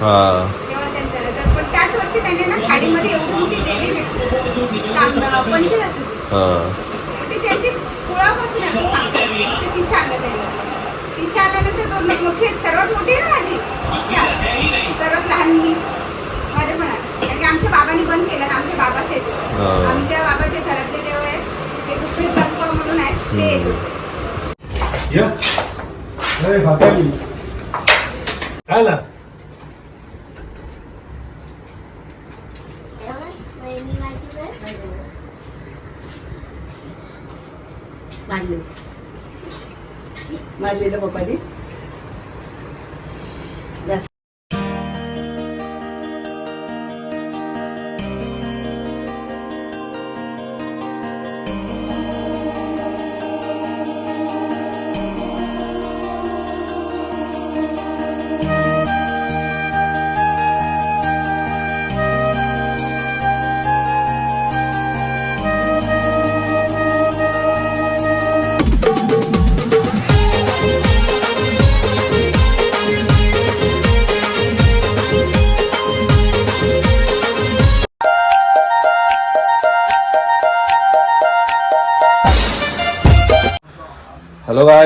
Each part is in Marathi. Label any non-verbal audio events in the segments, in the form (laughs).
हा. तेव्हा त्यांचं रथात पण त्याच वर्षी त्यांनी ना खाडीमध्ये एवढी मोठी देवी भेटली पंचरत्न. हा. ते त्यांची कुळापासून आहे असं सांगतात. ते तिथे आलं त्यांना तिथे आल्यानंतर दोन मोठी आहेत. सर्वात मोठी आहे ना माझी. सर्वात लहान मी माझ्या पण आहे. कारण की आमच्या बाबांनी बंद केलं. ना आमच्या बाबाचे आहेत. हा. आमच्या बाबाचे घरातले देव आहेत. ते गुपित बाप्पा म्हणून आहेत. ते. आहेत. काय माझ्या पप्पानी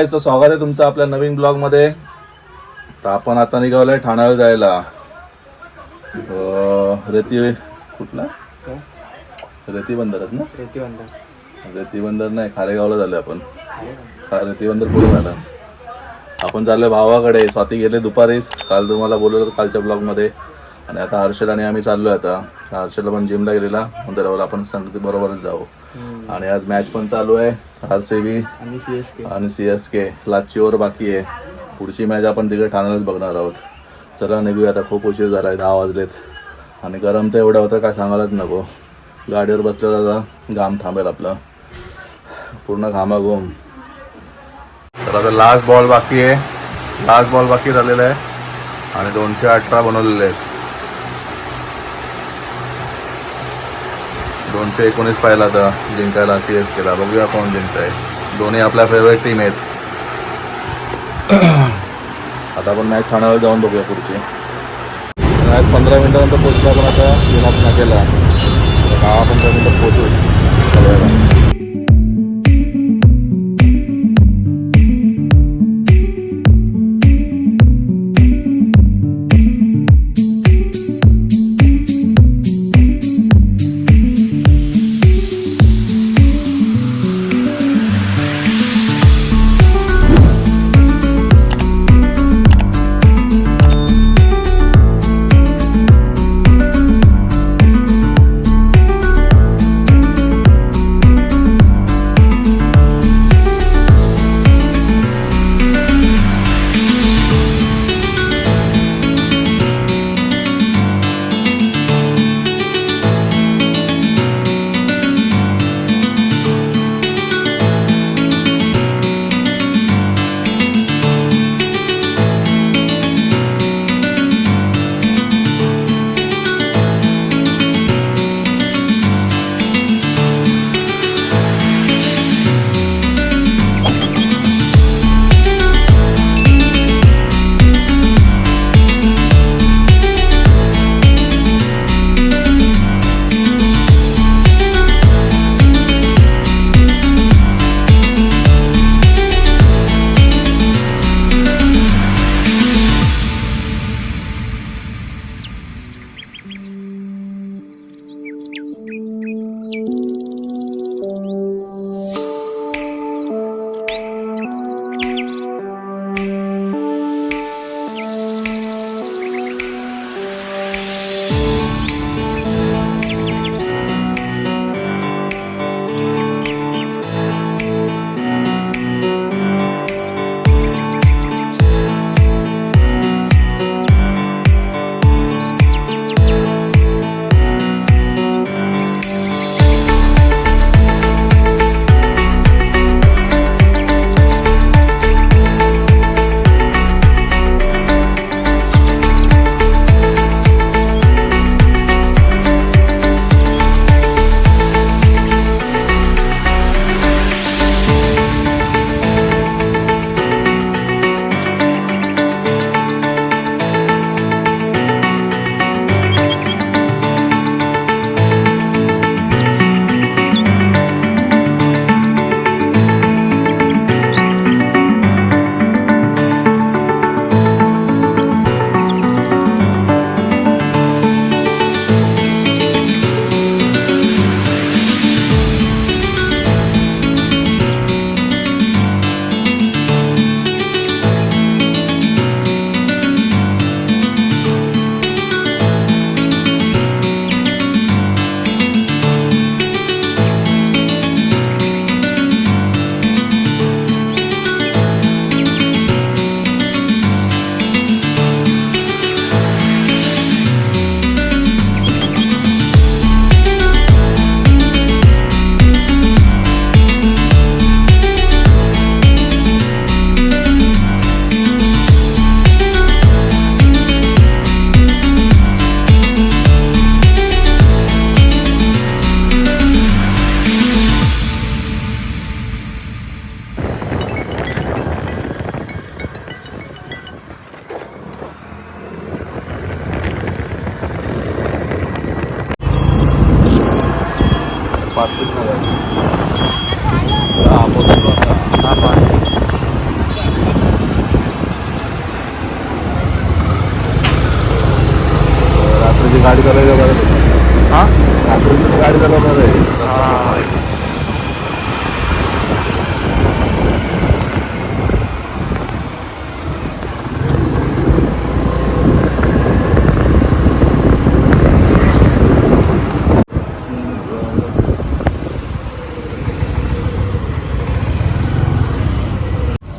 हॅलो गाय तर स्वागत आहे तुमचं आपल्या नवीन ब्लॉगमध्ये तर आपण आता निघालोय ठाण्याला जायला. रेती कुठला? रेती बंदरात ना? रेती बंदर रेती बंदर नाही खारेगावला झालोय आपण. रेती बंदर पुढे झालं आपण चाललोय भावाकडे स्वाती गेले दुपारीच. काल तुम्हाला होतो कालच्या ब्लॉगमध्ये. आणि आता हर्षल आणि आम्ही चाललोय आता. हर्षलला पण जिमला गेलेला. मंदिरावर आपण सांगते बरोबरच जाऊ. आणि आज मॅच पण चालू आहे. आर सी बी आणि सी एस के के लाचीवर बाकी आहे. पुढची मॅच आपण तिकडे ठाण्यालाच बघणार आहोत. चला निघूया आता. खूप उशीर झाला आहे दहा वाजलेत. आणि गरम तर एवढं होतं काय सांगायलाच नको. गाडीवर बसलं आता घाम थांबेल आपलं. पूर्ण घामाघूम. तर आता लास्ट बॉल बाकी आहे. लास्ट बॉल बाकी झालेला आहे. आणि दोनशे अठरा बनवलेले आहेत. दोनशे एकोणीस पाहिला तर जिंकायला सी एस केला. बघूया कोण जिंकतंय. दोन्ही आपल्या फेवरेट टीम आहेत. (clears throat) आता आपण मॅच ठाण्यावर जाऊन बघूया पुढची. मॅच पंधरा मिनटानंतर पोहोचलो आपण आता विना केला. आता दहा पंधरा मिनटं पोहोचू.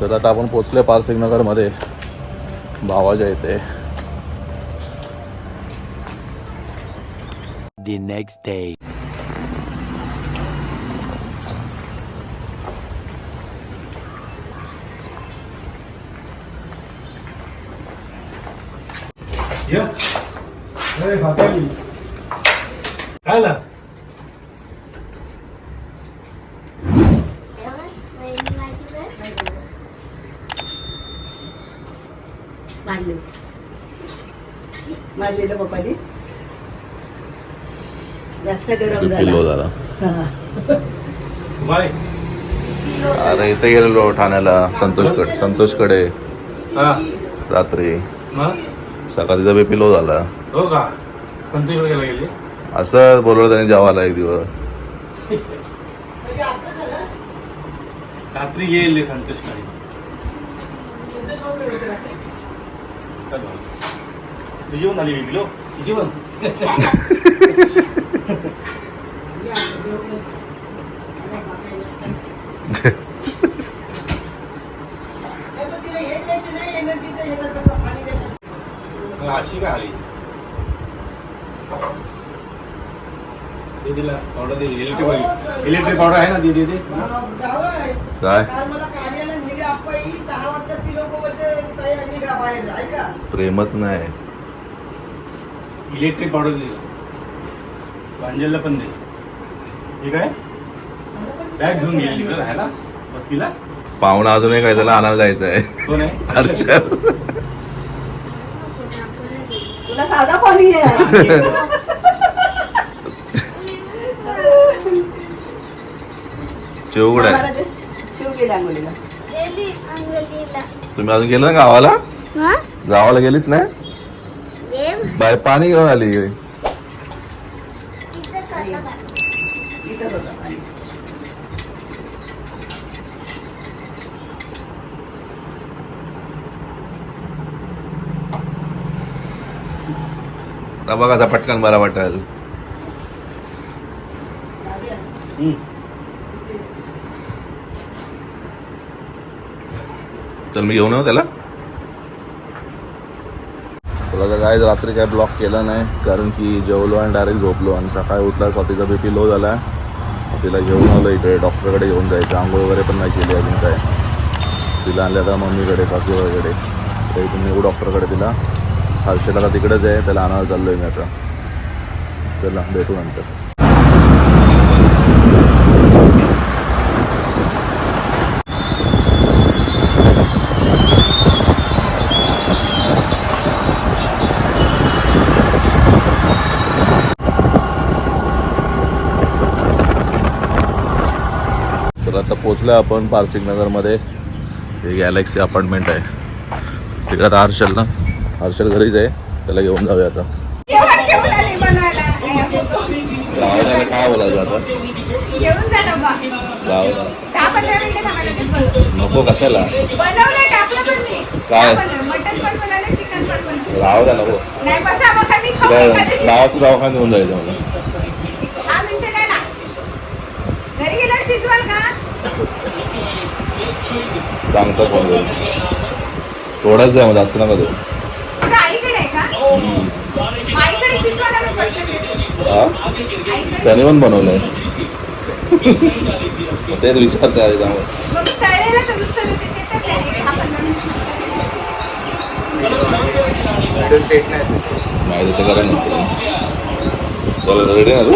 तर आता आपण पोचले पारसिक नगरमध्ये. भावाच्या इथे. The next day. ये अरे मारलं मारलेलं पप्पाने? जास्त गरम किलो झाला. अरे इथे गेलेलो ठाण्याला. संतोषकडे संतोषकडे हा. रात्री. मग? सकाळी तिचा बीपी लो झाला हो का? वेळ गेला गेली? असं बोलवलं त्याने जेवायला एक दिवस. रात्री येईल संतोषकारी तुझी पण आली विकलो तुझी पण मग अशी का आली? दीदीला पावडर दे. इलेक्ट्रिक इलेक्ट्रिक पावडर आहे ना दीदी दे काय मला कार्यालय नेले आपण ही सहा वाजता ती लोक बोलते ताई निघा बाहेर ऐका प्रेमच नाही. इलेक्ट्रिक पावडर दे. अंजलला पण दे. ठीक आहे? बॅग घेऊन गेली तिकडे राहायला वस्तीला. पाहुणा अजून एक आहे त्याला आणायला जायचं आहे कोण आहे? तुला साधा पाणी आहे चिवगड आहे. गेली तुम्ही अजून गेलं ना गावाला? गावाला गेलीच नाही? बाय पाणी घेऊन आली. बघा असा पटकन बरा वाटेल. चल मी घेऊन येऊ त्याला. तुला काय रात्री काय ब्लॉक केला नाही कारण की जेवलो आणि डायरेक्ट झोपलो. आणि सकाळी उठला स्वातीचा बीपी लो झाला. तिला घेऊन आलो इकडे डॉक्टरकडे घेऊन जायचं. आंघोळ वगैरे पण नाही केली अजून काय. तिला आणल्या आता मम्मीकडे सासूबाईकडे तर इथून निघू डॉक्टरकडे तिला. हर्षदाला तिकडेच आहे त्याला आणायला चाललो आहे मी आता. चला भेटू नंतर. पोचलो आपण पारसिक नगरमध्ये हे गॅलेक्सी अपार्टमेंट आहे. तिकडे आता हर्षल ना. हर्षल घरीच आहे. त्याला घेऊन जाऊया आता. गावाला काय बोलायचं आता. नको कशाला? काय? बनवलं? गावाला नको. गावाचं दवाखान्यात घेऊन जायचं मला दहा मिनिटं नाही ना घरी गेल्यावर शिजवाल का सांगतो फोन करून थोडाच द्या मग जास्त नका देऊ. हा? त्याने पण बनवलंय. (laughs) तेच विचारते आधी ते तर करा नंतर चला रेडी ना तू?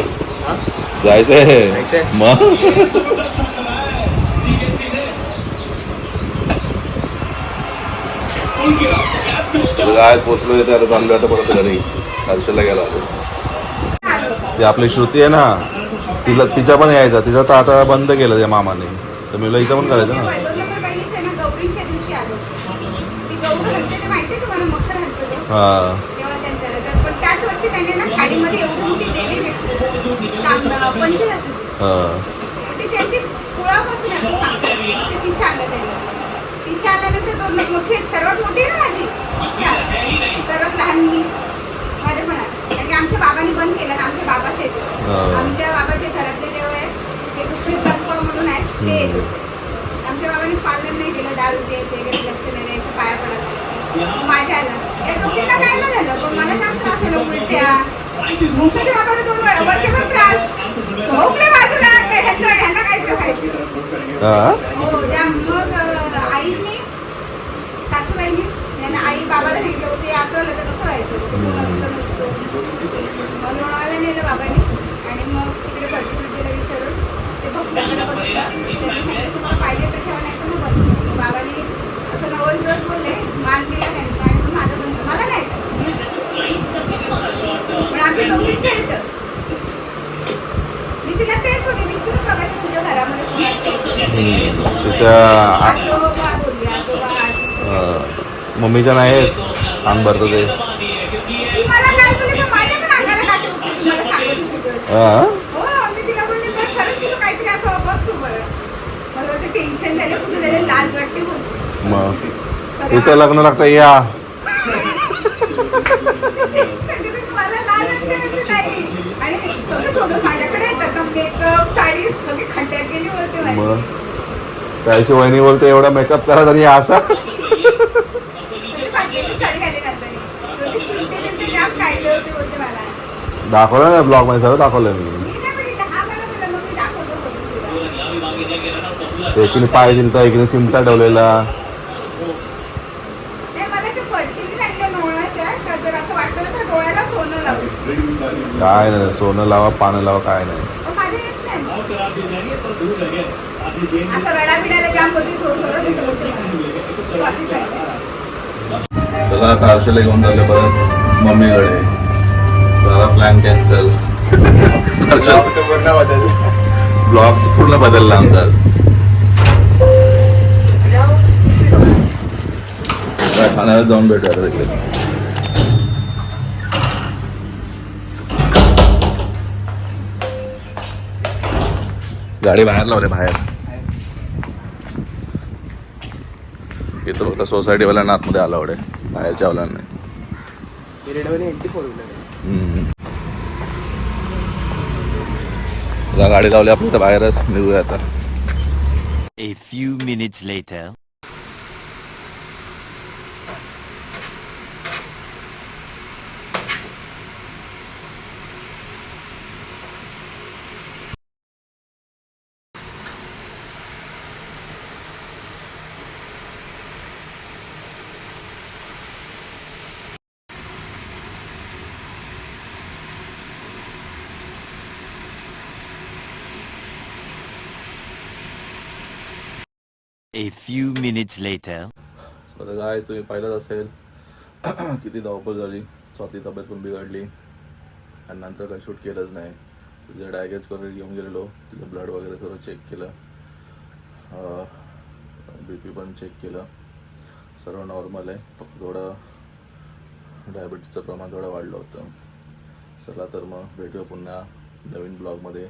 जायचंय. मग तर म्हणजे काय पोचलो येते आता चाललो आता परत घरी हर्षला गेला ते आपली श्रुती आहे ना तिला तिच्या पण यायचा तिचा तर आता बंद केलं त्या मामाने. तर मी इथं पण करायचं ना. हां. हां बहिणीचं आहे ना गौरीच्या दिवशी आलो ती गौरी हलते ते माहिती आहे तुम्हाला मकर हलतो ते हा तेव्हा त्यांचं रथात. पण त्याच वर्षी त्यांनी ना खाडीमध्ये एवढी मोठी देवी भेटली तांब- पंचरत्न हा ती त्यांची कुळापासून असं सांगतात ते तिच्या अंगात आहे तिच्या आल्यानंतर दोन मोठी आहेत. सर्वात मोठी आहे ना माझी मी माझ्या पण कारण की आमच्या बाबांनी बंद केलं ना आमच्या बाबाच येतो. आमच्या बाबाचे घरातले देव आहे ते कृष्ण तत्व म्हणून आहेत. ते आमच्या बाबांनी पालन नाही केलं दारू द्यायचं वगैरे लक्ष नाही द्यायचं पाया पडत माझ्या आला या दोघींना काय नाही झालं. पण मला जाम त्रास झाला उलट्या. मुंगशाच्या बाबाला दोन वेळा वर्षभर त्रास. झोपले बाजूला काय ह्यांना ह्यांना काहीतरी व्हायचं हा? त्या मग आईने सासूबाईंनी बाबाला घेतलं होते ते असं झालं तर कसं व्हायचं तो नसतं. मग लोणावळ्याला नेलं बाबाने आणि मग तिकडे भरतीला विचारून ते भक्ताकडे बघितलं. त्यांनी सांगितलं तुम्हाला पाहिजे तर ठेवा नाही तर मग बंद बाबाने असं नवल दिवस बोलले मान दिला त्यांचा आणि मग माझं बंद मला नाही पण आम्ही दोघींच्या इथं. मी तिला तेच होते विचारून बघायचं तुझ्या घरामध्ये तिच्या मम्मीच्या नाही आहेत. अंग भरतो ते. मग? इथं लग्न लागतं या. मला लाज वाटते म्हणजे नाही? आणि सगळं सोडून माझ्याकडे येतात ना मेकअप साडी सगळी खड्ड्यात गेली बोलते माझी मग? त्याशी वहिनी बोलते एवढा मेकअप करा तरी असा म्हणजे पाठीची साडी घाली नंतर बोलते चिमटे बिमटे जाम काढले होते बोलते मला दाखवलं ना ब्लॉगमध्ये सर्व दाखवलं मी. एकीने पाय दिलता एकीने चिमटा ठेवलेला. काय नाही सोनं लावा पानं लावा काय नाही. कारशेला घेऊन चालले परत. मम्मीकडे. प्लॅन कॅन्सल ब्लॉग पूर्ण बदलला. आमचा. ठाण्याला जाऊन भेटूया तिकडे. गाडी बाहेर लावले बाहेर. इथं फक्त सोसायटीवाल्या आतमध्ये आला आवडे बाहेरच्या वाल्यांना नाही हम्म. आता गाडी लावली आपण तर बाहेरच निघूया आता A few minutes later. A few minutes later. स्वतः काय तुम्ही पाहिलंच असेल. (clears throat) किती धावपळ झाली. स्वतःची तब्येत पण बिघडली. आणि नंतर काही शूट केलंच नाही. तिचं डायगेज वगैरे घेऊन गेलेलो. तिचं ब्लड वगैरे सर्व चेक केलं. बी पी पण चेक केलं. सर्व नॉर्मल आहे. फक्त थोडं डायबिटीजचं प्रमाण थोडं वाढलं होतं. चला तर मग भेटूया पुन्हा नवीन ब्लॉगमध्ये